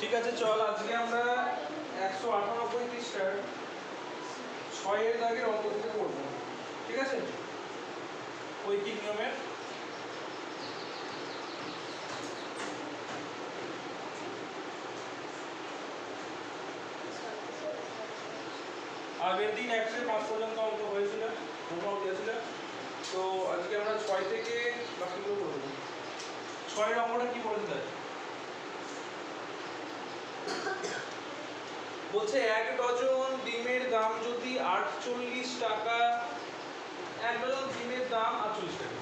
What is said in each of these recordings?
ঠিক আছে, চল, আজকে আমরা একশো আটানব্বই পৃষ্ঠার ছয়ের দাগের অঙ্ক থেকে করব ঠিক আছে? ওই ঐকিক নিয়মের আগের দিন এক থেকে পাঁচ পর্যন্ত অঙ্ক হয়েছিল হোমওয়ার্ক দিয়েছিল। তো আজকে আমরা ছয় থেকে বাকিগুলো করব ছয়ের অঙ্কটা কি বলতে চাই বলছে এক ডজন ডিমের দাম যদি আটচল্লিশ টাকা এক ডজন ডিমের দাম আটচল্লিশ টাকা।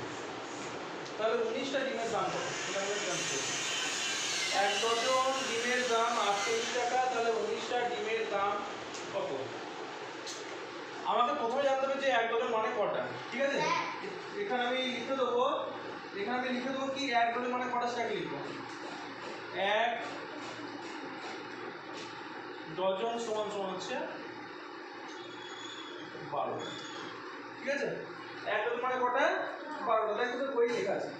তাহলে উনিশটা ডিমের দাম। এক ডজন ডিমের দাম আটচল্লিশ টাকা তাহলে উনিশটা ডিমের দাম কত? আমাকে প্রথমে জানতে হবে যে এক ডজন মানে কটা ঠিক আছে? এখানে আমি লিখে দেবো এখানে আমি লিখে দেবো কি এক ডজন মানে কটা সেটাকে লিখব। এক ডজন সমান সমান হচ্ছে বারো। ঠিক আছে? এক ডজন মানে কটা? বারোটা তাই কিন্তু বই লেখা আছে।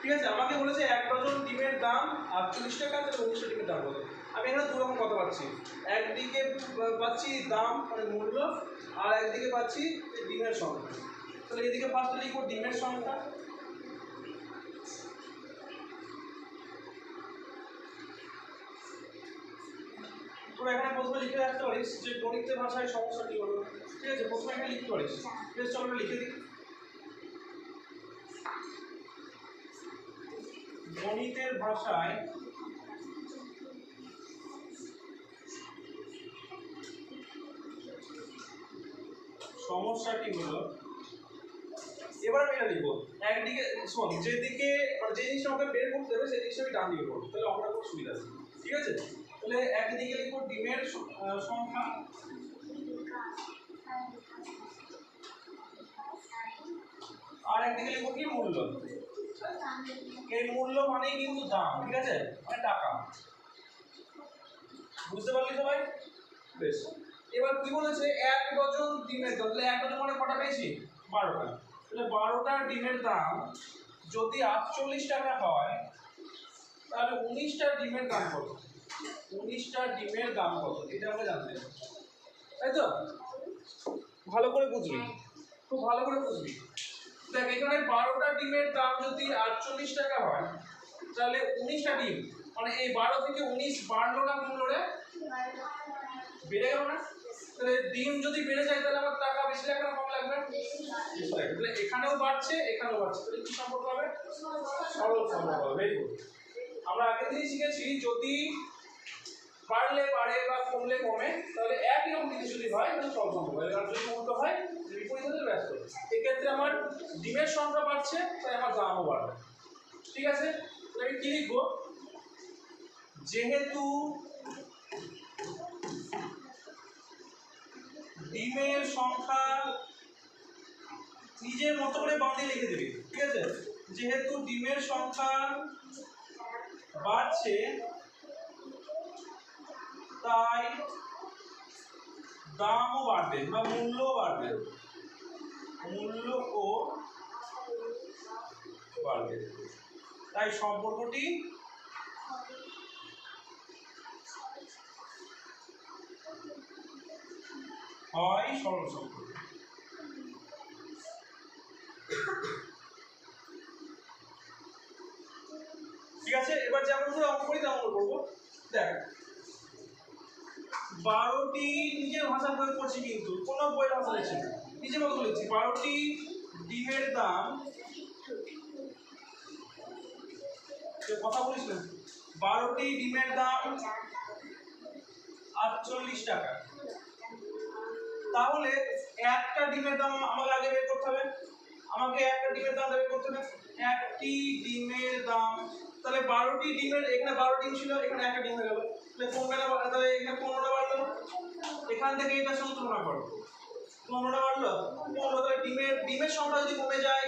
ঠিক আছে? আমাকে বলেছে এক ডজন ডিমের দাম আটচল্লিশ টাকা, তাহলে উনিশশো ডিমের দাম কত? আমি এখানে দু রকম কথা পাচ্ছি। একদিকে পাচ্ছি দাম মানে মূল্য, আর একদিকে পাচ্ছি ডিমের সংখ্যা। তাহলে এদিকে ফার্স্টে লিখব ডিমের সংখ্যা। তোরা এখানে প্রথমে লিখে রাখতে পারিস যে গণিতের ভাষায় সমস্যা কি হলো ঠিক আছে, প্রথমে এখানে লিখতে পারিস। বেশ চলো লিখে দিই। গণিতের ভাষায় সমস্যাটি হলো এবার আমি এটা লিখব। একদিকে, শোন, যেদিকে মানে যে জিনিসটা আমাকে বের করতে হবে, সেই জিনিসটা আমি ডান দিকে করব। তাহলে অঙ্কটা খুব সুবিধা আছে। ঠিক আছে? তাহলে একদিকে লিখব ডিমের সংখ্যা। আর একদিকে লিখব কি মূল্য? এই মূল্য মানেই কিন্তু দাম, ঠিক আছে? মানে টাকা। বুঝতে পারলি সবাই বেশ। এবার কি বলেছে? এক ডজন ডিমের দাম। তাহলে এক ডজন মানে কটা পেয়েছি? বারোটা। তাহলে বারোটা ডিমের দাম যদি আটচল্লিশ টাকা হয়, তাহলে উনিশটা ডিমের দাম কত? উনিশটা ডিমের দাম কত? এটা আমরা জানতে তাই তো? ভালো করে বুঝবি। খুব ভালো করে বুঝবি। দেখ, এখানে বারোটা ডিমের দাম যদি আটচল্লিশ টাকা হয়, তাহলে উনিশটা ডিম মানে এই বারো থেকে উনিশ বাড়লো না কমলো রে? বেড়ে গেল না? তাহলে ডিম যদি বেড়ে যায়, তাহলে আমার টাকা বেশি লাগবে না কম লাগবে? তাহলে এখানেও বাড়ছে এখানেও বাড়ছে। তাহলে কি সম্পর্ক হবে? সরল সম্পর্ক হবে। ভেরি গুড আমরা আগের দিনই শিখেছি, যদি বাড়লে বাড়ে বা কমলে কমে, তাহলে একই রকম জিনিস যদি হয়, তাহলে সম্পর্ক হবে আর যদি উল্টো হয় বিপরীত হতে ব্যস্ত এক্ষেত্রে আমার ডিমের সংখ্যা বাড়ছে, তাই আমার দামও বাড়বে। ঠিক আছে? তাহলে আমি কি লিখব? যেহেতু ডিমের সংখ্যা নিজের মতো করে বাঁধে লিখে দেবে, ঠিক আছে? যেহেতু ডিমের সংখ্যা বাড়ছে তাই দামও বাড়বে বা মূল্যও বাড়বে। মূল্যও বাড়বে। তাই সম্পর্কটি হয় সরল সম্পর্ক ঠিক আছে এবার যেমন করে অঙ্ক করি তেমন করে করব দেখ বারোটি নিজের ভাষা প্রয়োগ করছি কিন্তু কোনো বইয়ের ভাষা লিখছি বারোটি ডিমের দাম। কথা বলিস বারোটি ডিমের দাম আটচল্লিশ টাকা। তাহলে একটা ডিমের দাম আমাকে আগে বের করতে হবে। আমাকে একটা ডিমের দাম বের করতে হবে। একটি ডিমের দাম। তাহলে বারোটি ডিমের, এখানে বারো ডিম ছিল, এখানে একটা ডিম হয়ে গেল। তাহলে বা- তাহলে এখানে পনেরোটা বাড়লো। এখান থেকে সঙ্গে তুলনা করো। পনেরোটা বাড়লো? পনেরো, তাহলে ডিমের ডিমের সংখ্যা যদি কমে যায়,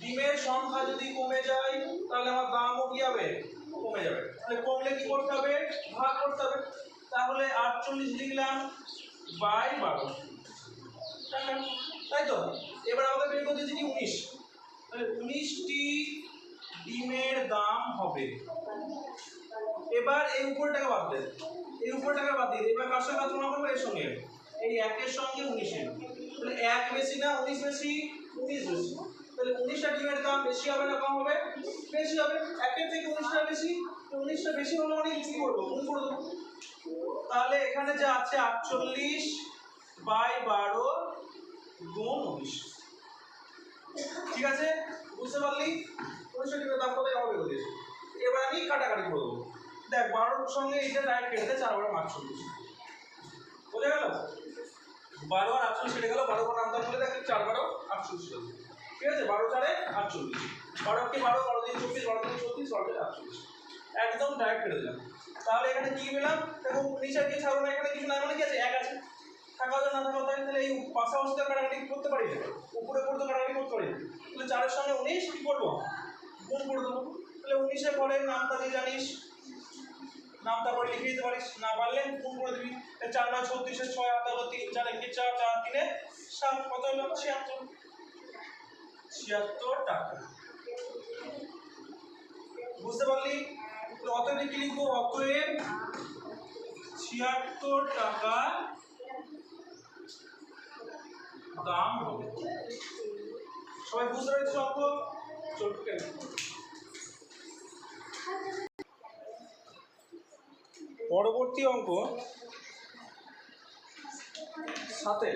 ডিমের সংখ্যা যদি কমে যায়, তাহলে আমার দামও কি হবে? কমে যাবে। তাহলে কমলে কি করতে হবে? ভাগ করতে হবে। তাহলে আটচল্লিশ লিখলাম বাই বারো। তাই তো? এবার আমাদের বের করতে কি? উনিশ। তাহলে উনিশটি ডিমের দাম হবে। এবার এই উপরে টাকা বাদ দেন এই উপরে টাকা বাদ দিয়ে, এবার কার সঙ্গে তুলনা করব? এর সঙ্গে। এই একের সঙ্গে উনিশের। তাহলে এক বেশি না, উনিশ বেশি উনিশ বেশি। তাহলে উনিশটা ডিমের দাম বেশি হবে না কম হবে? বেশি হবে। একের থেকে উনিশটা বেশি, তো উনিশটা বেশি হলে মানে কি করব। গুণ করে দেবো। তাহলে এখানে যা আছে, আটচল্লিশ বাই বারো গুণ উনিশ। ঠিক আছে? বুঝতে পারলি? উনিশশো ডিমের দাম কত? হবে বলিস এবার আমি কাটাকাটি করে দেবো। দেখ, বারোর সঙ্গে এইটা ডাইরেক্ট কেটে দেয় চার বারো আটচল্লিশ বোঝা গেল? বারো আর আটচল্লিশ কেটে গেল বারো করে নামতাম বলে দেখ চার বারো আটচল্লিশ। ঠিক আছে? বারো চারে আটচল্লিশ। বারো কি বারো বারো দিন চব্বিশ, বারো দিন চব্বিশ বারো দিন আটচল্লিশ। একদম ডাইরেক্ট কেটে দিলাম। তাহলে এখানে কি পেলাম? দেখো নিচে কি ছাড়বো না, এখানে কিছু নাই মানে কি আছে? এক আছে। থাকা না থাকা তাই তাহলে এই পাশাপাশি তো কাটাকাটি করতে পারি না। উপরে উপরে তো কাটাকাটি করতে পারি না। তাহলে চারের সঙ্গে উনিশ কি করব? গুণ করে দেবো। তাহলে উনিশে পরে নামটা দিয়ে জানিস। নামটা পরে লিখে দিতে পারিস, না পারলে গুণ করে দিবি। চার নয়, ছত্রিশে ছয় হাত হলো তিন, চার, একে চার চার, তিনে সাত, কত হলো? ছিয়াত্তর। ছিয়াত্তর টাকা। বুঝতে পারলি? তো অতএব কি লিখব, অতএব ছিয়াত্তর টাকা দাম হবে। সবাই বুঝতে পেরেছি অঙ্ক? চলবে কেন পরবর্তী অঙ্ক সাথে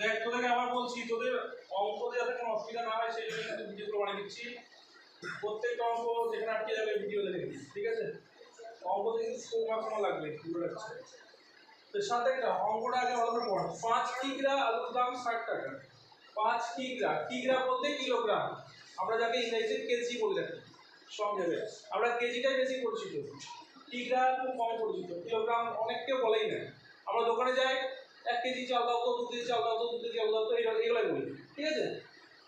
দেখ, তোদেরকে আবার বলছি, তোদের অঙ্কতে যাতে কোনো অসুবিধা না হয়, সেই জন্য কিন্তু ভিডিওগুলো বানিয়ে দিচ্ছি। প্রত্যেকটা অঙ্ক যেখানে আটকে যাবে ভিডিও দেখে ঠিক আছে? কিন্তু ফুল মার্কস আমার লাগবে বুঝতে পারছি তো সাথে একটা, অঙ্কটা আগে করে পড়। পাঁচ কিগ্রা আলুর দাম ষাট টাকা। পাঁচ কিগ্রা কিগ্রা বলতে কিলোগ্রাম। আমরা যাকে ইংরেজিতে কেজি বলে থাকি সব জায়গায় আমরা কেজিটাই বেশি পরিচিত। কিগ্রা খুব কম পরিচিত। কিলোগ্রাম অনেক কেউ বলেই না। আমরা দোকানে যাই, এক কেজি চাল দাও তো, দু কেজি চাল দাও তো, দু কেজি চাল দাও তো এগুলো এগুলাই বলি। ঠিক আছে?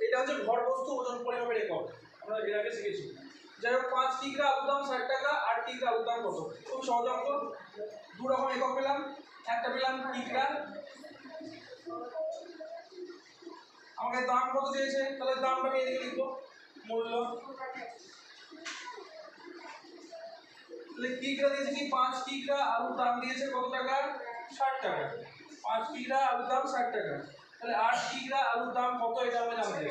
এটা হচ্ছে ঘর বস্তু ওজন পরিমাপের রেকর্ড আমরা এর আগে শিখেছি। যাই হোক পাঁচ কিগ্রা আলুর দাম ষাট টাকা, আট কিগ্রা আলুর দাম কত? খুব সহজ অঙ্ক। দু রকম একক পেলাম। একটা পেলাম কিগ্রা আমাকে দাম কত চেয়েছে? তাহলে দামটা আমি এদিকে লিখব। মূল্য? তাহলে কিগ্রা দিয়েছে কি? পাঁচ কিগ্রা আলুর দাম দিয়েছে কত টাকা? ষাট টাকা। পাঁচ কিগ্রা আলুর দাম ষাট টাকা। তাহলে আট কিগ্রা আলুর দাম কত এটা আমরা জানতে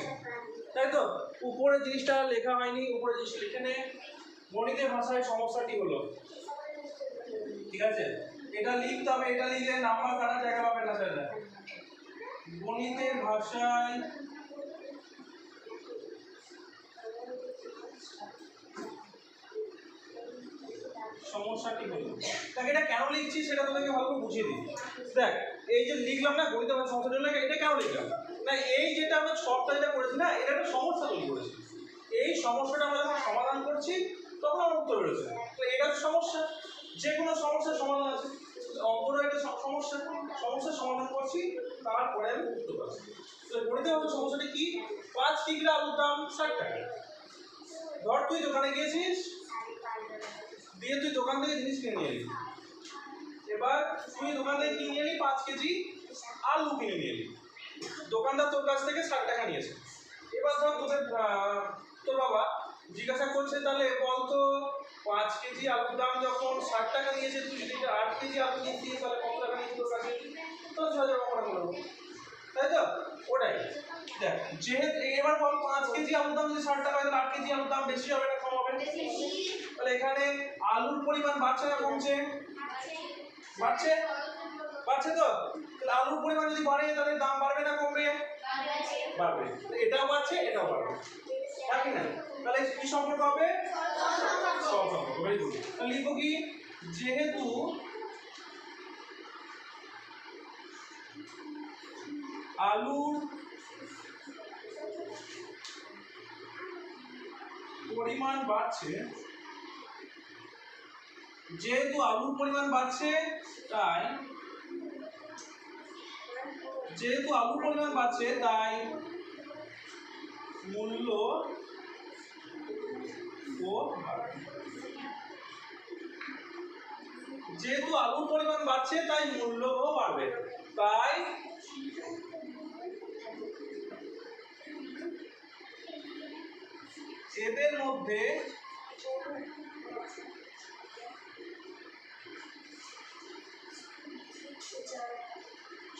তাই তো? উপরে জিনিসটা লেখা হয়নি উপরে জিনিসটা লিখে নে। গণিতের ভাষায় সমস্যাটি হলো। ঠিক আছে? এটা লিখতে হবে এটা লিখলে নাম্বার কাটার জায়গা পাবে না, স্যার। গণিতের ভাষায় সমস্যাটি হলো দেখ, এটা কেন লিখছি সেটা তোদেরকে ভালো করে বুঝিয়ে দিই। দেখ, এই যে লিখলাম না, গণিত ভাষা সমস্যাটি হলো এটা কেন লিখলাম? না, এই যেটা আমরা সবটা যেটা করেছি না, এটা একটা সমস্যা তৈরি করেছি। এই সমস্যাটা আমরা যখন সমাধান করছি, তখন আমার উত্তর বেরোচ্ছে তো এটা সমস্যা। যে কোনো সমস্যার সমাধান আছে। অঙ্কটা একটা সমস্যা। সমস্যার সমাধান করছি, তারপরে আমি উত্তর পাচ্ছি। তো গণিতে হচ্ছে সমস্যাটা কি? পাঁচ কিগ্রা আলুর দাম ষাট টাকা। ধর, তুই দোকানে গিয়েছিস দিয়ে তুই দোকান থেকে জিনিস কিনে নিয়ে এলি। এবার তুই দোকান থেকে কিনে এলি পাঁচ কেজি আলু কিনে নিয়ে এলি। দোকানদার তোর কাছ থেকে ষাট টাকা নিয়েছে। এবার ধর তোদের তোর বাবা জিজ্ঞাসা করছে, তাহলে বল তো, পাঁচ কেজি আলুর দাম যখন ষাট টাকা নিয়েছে, তুই যদি আট কেজি আলু নিয়েছিস তাহলে কত টাকা নিয়েছিস তোর কাছে? তো ছ হাজার টাকা করে নেব। তাই তো? ওটাই। দেখ, যেহেতু, এবার বল পাঁচ কেজি আলুর দাম যদি ষাট টাকা হয়, তাহলে আট কেজি আলুর দাম বেশি হবে না। তাহলে এখানে আলুর পরিমাণ বাড়ছে না কমছে? বাড়ছে? বাড়ছে তো? তাহলে আলুর পরিমাণ যদি বাড়ে, তাহলে দাম বাড়বে না কমবে? বাড়বে। এটাও বাড়ছে, এটাও বাড়বে। বাড়বে না? তাহলে কি সম্পর্ক হবে? তাহলে লিখব কি? যেহেতু আলুর পরিমাণ বাড়ছে, যেহেতু আলুর পরিমাণ বাড়ছে, তাই যেহেতু আলুর পরিমাণ বাড়ছে, তাই মূল্য ও। যেহেতু আলুর পরিমাণ বাড়ছে, তাই মূল্যও বাড়বে তাই এদের মধ্যে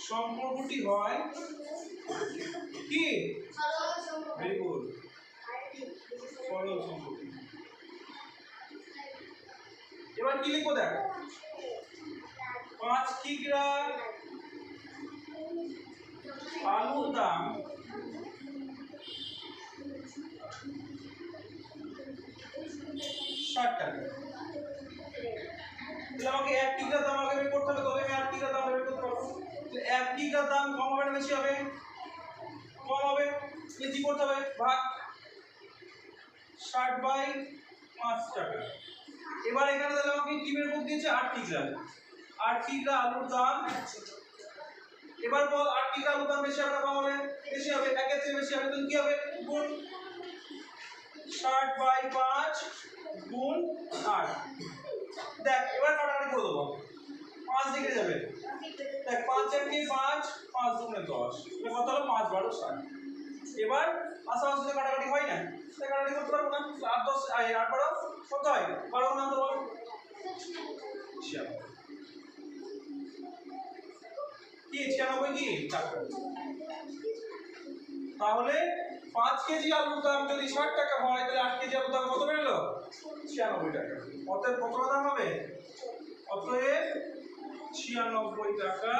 সম্পর্কটি হয় কি? এবার কি লিখব দেখ? পাঁচ কিগ্রা আলুর দাম ষাট টাকা তাহলে আমাকে এক কিগ্রার দাম আগে করতে হবে তবে আট কিগ্রার দাম বের করতে পারব তাহলে এক কিগ্রার দাম কম হবে না বেশি হবে? কম হবে? তাহলে করতে হবে? ভাগ ষাট বাই পাঁচ টাকা। এবার এখানে তাহলে আমাকে কি বের দিয়েছে? আট কিগ্রা আট কিগ্রা আলুর দাম। এবার বল, আট কিগ্রা আলুর দাম বেশি হবে কম হবে? বেশি হবে। একের থেকে বেশি হবে, তাহলে কি হবে? গুণ ষাট বাই পাঁচ গুণ আট। দেখ, এবার কাটাকাটি করে দেবো। পাঁচ দিকে যাবে। দেখ, পাঁচ একে পাঁচ পাঁচ দুগুণে দশ। তাহলে কত হলো? পাঁচ বারো ষাট। এবার আশেপাশে তো কাটাকাটি হয় না? তাই কাটাকাটি করতে পারব না? আট দশ আট বারো, কত হয়? বারো নাম তো কি, ছিয়ানব্বই কি? তাহলে পাঁচ কেজি আলুর দাম যদি ষাট টাকা হয়, তাহলে আট কেজি আলুর দাম কত বেরোলো ছিয়ানব্বই টাকা। অতএব কত দাম হবে? অতএব ছিয়ানব্বই টাকা।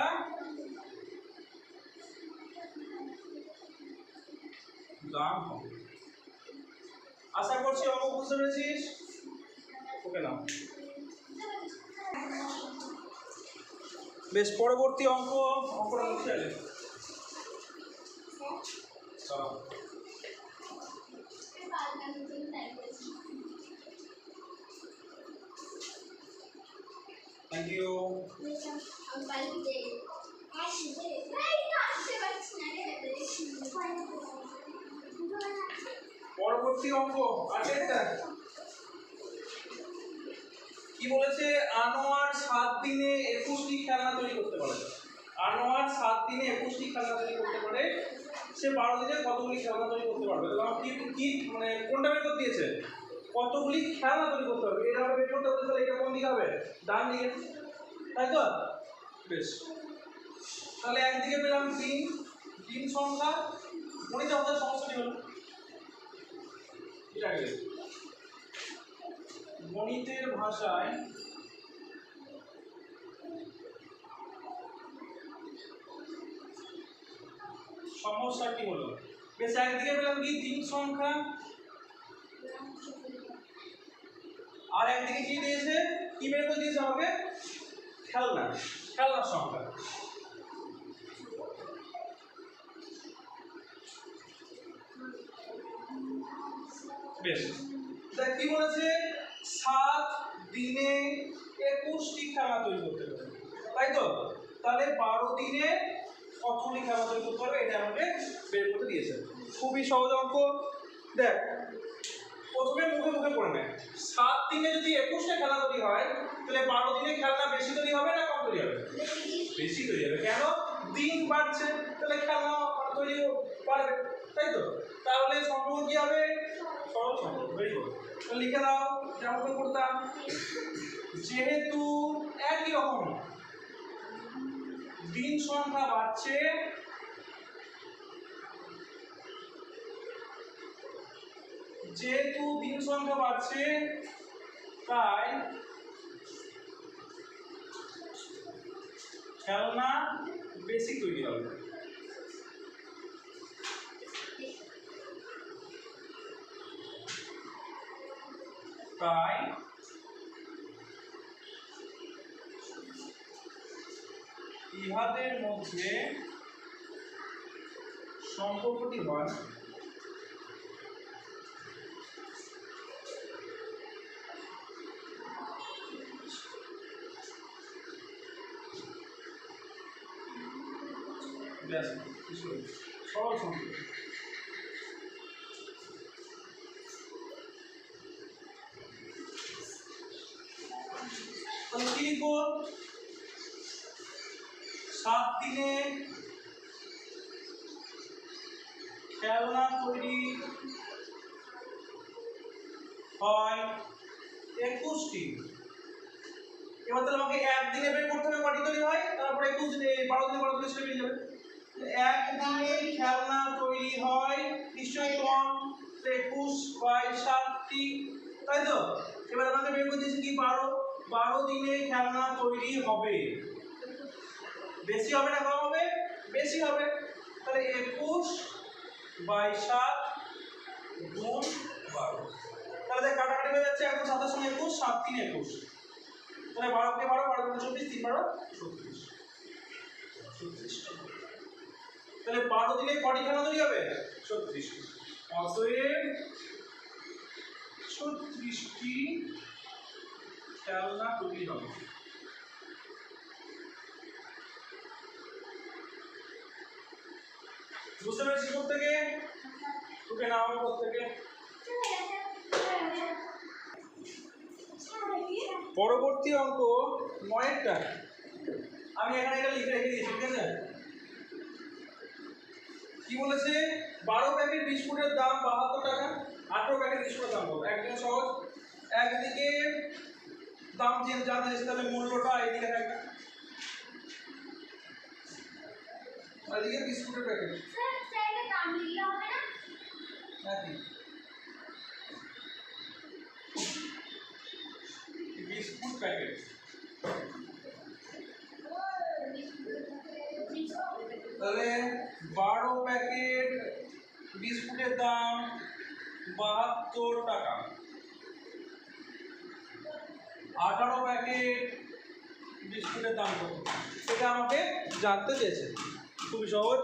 দাম হবে। আশা করছি অঙ্ক বুঝতে পেরেছিস? ওকে নাও। বেশ, পরবর্তী অঙ্ক, অঙ্কটা মুছে আলে থ্যাংক ইউ পরবর্তী অঙ্ক আটেরটা কি বলেছে? আনোয়ার সাত দিনে একুশটি খেলনা তৈরি করতে পারে। আনোয়ার সাত দিনে একুশটি খেলনা তৈরি করতে পারে। সে বারো দিনে কতগুলি খেলনা তৈরি করতে পারবে? তাহলে কি মানে কোনটা বের দিয়েছে? কতগুলি খেলনা তৈরি করতে হবে? এটা বের করতে হবে তাহলে এটা কোন দিকে হবে? ডান দিকে। তাই তো? বেশ। তাহলে একদিকে পেলাম তিন। তিন সংখ্যা। গণিত আমাদের সমস্যাটি হলো। এটা আগে গণিতের ভাষায় সমস্যাটি হলো? বেশ, একদিকে পেলাম কি? তিন সংখ্যা। আর একদিকে কি দিয়েছে? কি বের করে দিয়েছে আমাকে? খেলনা। খেলনার সংখ্যা। বেশ। দেখ কি বলেছে? সাত দিনে একুশটি খেলা তৈরি করতে পারবে তাই তো? তাহলে বারো দিনে কতগুলি খেলা তৈরি করতে পারবে এটা আমাকে বের করতে দিয়েছে। খুবই সহজ অঙ্ক। দেখ প্রথমে মুখে মুখে পড়ে নেয়। সাত দিনে যদি একুশটা খেলা তৈরি হয়, তাহলে বারো দিনে খেলনা বেশি তৈরি হবে না কম তৈরি হবে? বেশি তৈরি হবে। কেন? দিন বাড়ছে, তাহলে খেলনা তৈরি বাড়বে। তাই তো? তাহলে সম্পর্ক কি হবে? সরল সম্পর্ক লিখে দাও যেমন করতাম যেহেতু একই রকম, দিন সংখ্যা বাড়ছে যেহেতু দিন সংখ্যা বাড়ছে তাই খেলনা বেশি তৈরি হবে। তাই ইহাদের মধ্যে সম্পর্কটি হয় ব্যাস কিছু সরল লিখব সাত দিনে খেলনা তৈরি হয় একুশটি এবার তাহলে আমাকে একদিনে বের করতে হবে কটি তৈরি হয় তারপরে একুশ দিনে বারো দিনে বারো দিনে সেটা যাবে। একদিনে খেলনা তৈরি হয়, নিশ্চয়ই কম একুশ বাই সাতটি। তাই তো? এবার আমাকে বের করে দিয়েছে কি? বারো। বারো দিনে খেলনা তৈরি হবে। বেশি হবে না কম হবে? বেশি হবে। তাহলে একুশ বাই সাত গুণ বারো। তাহলে কাটাকাটি হয়ে যাচ্ছে। একদম সাতের সঙ্গে একুশ, সাত তিন একুশ। তাহলে বারো বারোকে বারো? বারো চব্বিশ, তিন বারো, ছত্রিশ। ছত্রিশ। তাহলে বারো দিনে কটি খেলা তৈরি হবে? ছত্রিশ অতএব ছত্রিশটি খেলনা তৈরি হবে। বুঝতে পেরেছিস থেকে তোকে নাম থেকে পরবর্তী অঙ্ক নয়েরটা আমি এখানে এটা লিখে রেখে দিয়েছি, ঠিক আছে? কি বলেছে? বারো প্যাকেট বিস্কুটের দাম বাহাত্তর টাকা আঠেরো প্যাকেট বিস্কুটের দাম কত? একদিকে সহজ। একদিকে দাম যে চাইছে তাহলে মূল্যটা এইদিকে থাকবে। এদিকে বিস্কুটের প্যাকেট। নাকি বিস্কুট প্যাকেট। তাহলে বারো প্যাকেট বিস্কুটের দাম বাহাত্তর টাকা। আঠারো প্যাকেট বিস্কুটের দাম কত? এটা আমাকে জানতে চেয়েছে। খুবই সহজ।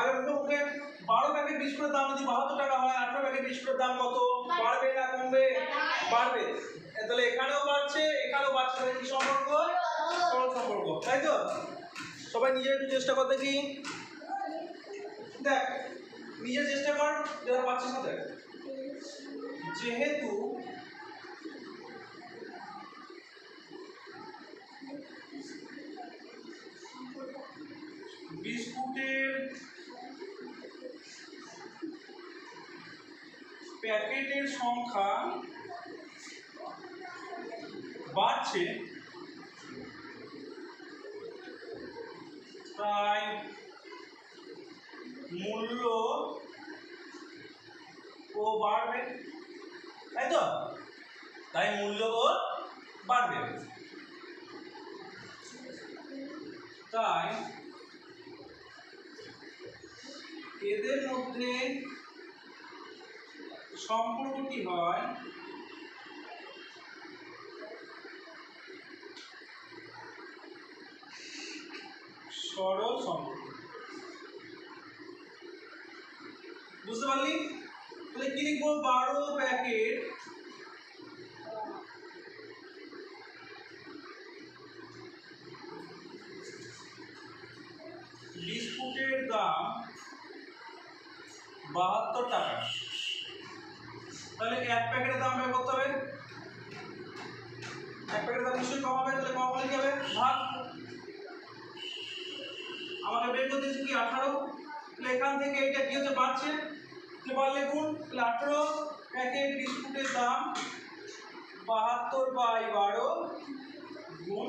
আগে মুখে বারো প্যাকেট বিস্কুটের দাম যদি বাহাত্তর টাকা হয়, আঠারো প্যাকেট বিস্কুটের দাম কত? বাড়বে না কমবে? বাড়বে। তাহলে এখানেও বাড়ছে এখানেও বাড়ছে। কি সম্পর্ক? সরল সম্পর্ক। তাই তো? সবাই নিজের একটু চেষ্টা কর দেখি। দেখ নিজে চেষ্টা কর যারা পাচ্ছিস না দেখ। যেহেতু বিস্কুটের প্যাকেটের সংখ্যা বাড়ছে তাই মূল্য ও বাড়বে। তাই তো? তাই মূল্য ও বাড়বে। তাই এদের মধ্যে সম্পর্কটি হয়? সরল সম্পর্ক। বুঝতে পারলি? তাহলে কি লিখব? বারো প্যাকেট, বিস্কুটের দাম বাহাত্তর টাকা। তাহলে এক প্যাকেটের দাম বের করতে হবে। এক প্যাকেটের দাম নিশ্চয়ই কম হবে তাহলে কম হয়ে যাবে ভাগ আমাকে বের করতে কি, আঠারো? তাহলে এখান থেকে এটা কি হচ্ছে, বাড়ছে? বাড়লে গুণ তাহলে আঠারো প্যাকেট বিস্কুটের দাম বাহাত্তর বাই বারো গুণ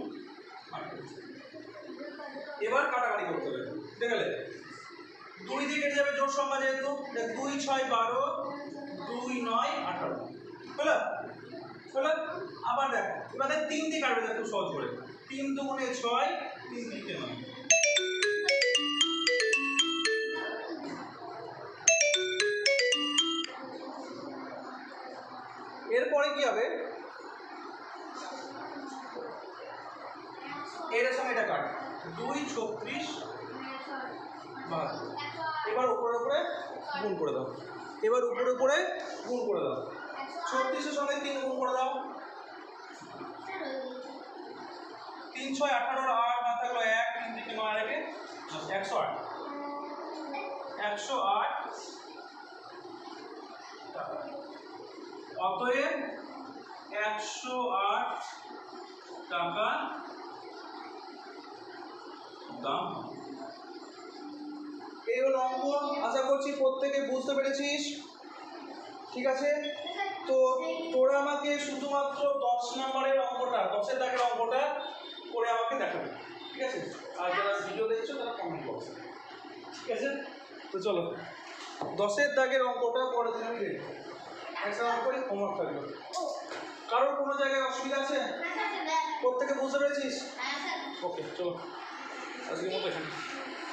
এবার কাটাকাটি করতে হবে। দেখলে দুই দিয়ে কেটে যাবে জোর সংখ্যা যেহেতু দুই ছয় বারো, দুই নয় আঠারো। হলো? হলো? আবার দেখ, এবার দেখ, তিন দিয়ে কাটবে দেখ সহজ করে। তিন দুগুণে ছয়, তিন দিকে নয়। করে দাও এবার উপরে উপরে গুণ করে দাও ছত্রিশের সঙ্গে তিন গুণ করে দাও তিন ছয় আঠারোর আট না থাকল এক, তিন থেকে নয় রেখে একশো আট একশো আট। অতএব একশো আট টাকা দাম। এই হলো অঙ্ক। আশা করছি প্রত্যেকে বুঝতে পেরেছিস। ঠিক আছে? তো তোরা আমাকে শুধুমাত্র দশ নম্বরের অঙ্কটা দশের দাগের অঙ্কটা করে আমাকে দেখাবে। ঠিক আছে? আর যারা ভিডিও দেখছ তারা কমেন্ট বক্সে ঠিক আছে? তো চলো। দশের দাগের অঙ্কটা পরে দিন আমি রেডি একটা অঙ্কই হোমওয়ার্ক থাকবে কারোর কোনো জায়গায় অসুবিধা আছে? প্রত্যেকে বুঝতে পেরেছিস? ওকে চলো। আজকের মতো এখানে।